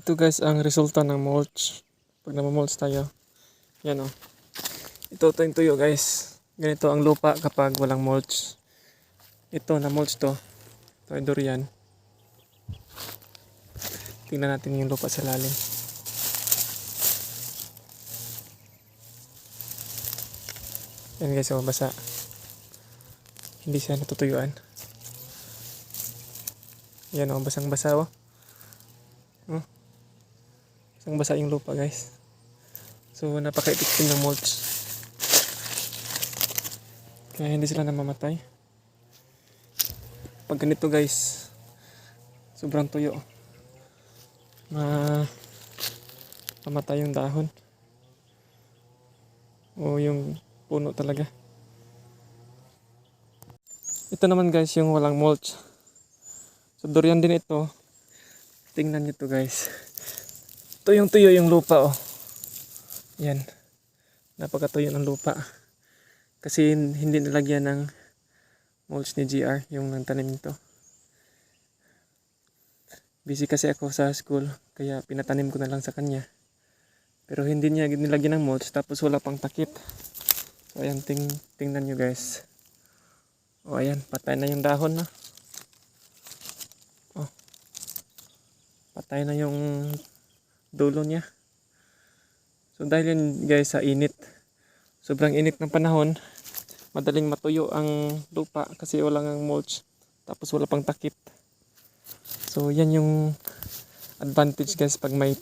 Ito guys ang resulta ng mulch. Pag namamulch tayo. Yan o. Ito ito yung tuyo guys. Ganito ang lupa kapag walang mulch. Ito na mulch to. Ito ay durian. Tingnan natin yung lupa sa lalim. Yan guys, oh, basa. Hindi siya natutuyuan. Yan oh, basang basa oh. Oh. Basang basa yung lupa guys. So napaka-effective ng mulch. Kaya hindi sila namamatay. Pag ganito guys, sobrang tuyo. Ma mamatay yung dahon. O yung puno talaga. Ito naman guys yung walang mulch. So durian din ito. Tingnan nyo to guys. Ito yung lupa oh. Yan. Napakatuyo ng lupa. Kasi hindi nilagyan ng mulch ni GR yung nantanim nito. Busy kasi ako sa school kaya pinatanim ko na lang sa kanya. Pero hindi niya nilagyan ng mulch tapos wala pang takip. So ayan ting tingnan nyo guys. O ayan patay na yung dahon na. Oh. Patay na yung dulo niya. So dahil yun guys sa init. Sobrang init ng panahon. Madaling matuyo ang lupa kasi wala ng mulch. Tapos wala pang takip. So yan yung advantage guys pag may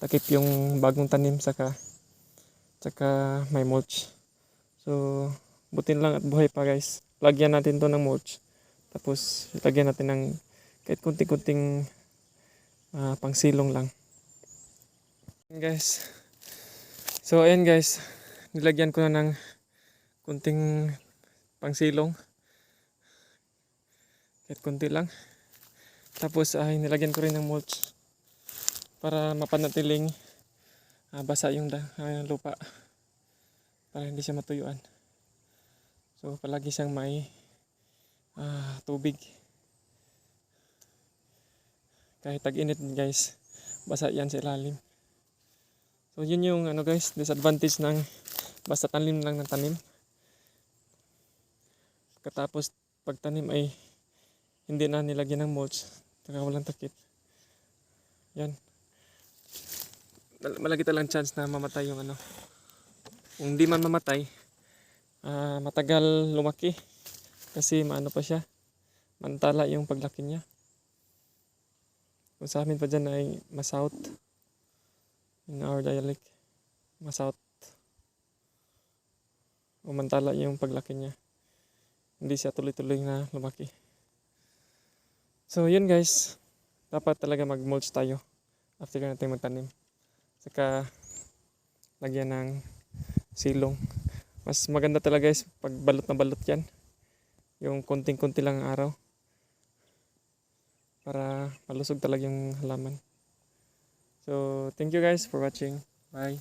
takip yung bagong tanim saka saka may mulch. So butin lang at buhay pa guys. Lagyan natin to ng mulch. Tapos lagyan natin ng kahit kunting-kunting ah, pangsilong lang. Guys. So ayan guys, nilagyan ko na ng kunting pangsilong. Kahit kunti lang. Tapos ay nilagyan ko rin ng mulch para mapanatiling ah, basa yung ah, lupa para hindi siya matuyuan. So palagi siyang may ah, tubig. Kahit tag-init guys, basa yan sa ilalim. So yun yung ano guys, disadvantage ng basta tanim lang ng tanim. Katapos pagtanim ay hindi na nilagyan ng mulch, taka walang takip. Yan. Mal- Malaki talang chance na mamatay yung ano. Kung di man mamatay, ah, matagal lumaki. Kasi maano pa siya, mantala yung paglaki niya. Kung sa amin pa dyan ay masout. In our dialect, masout. Umantala yung paglaki niya. Hindi siya tuloy-tuloy na lumaki. So yun guys, dapat talaga mag-mulch tayo after natin magtanim. Saka lagyan ng silong. Mas maganda talaga guys pag balot na balot yan. Yung konting-konti lang ang araw. Para malusog talaga yung halaman. So thank you guys for watching. Bye.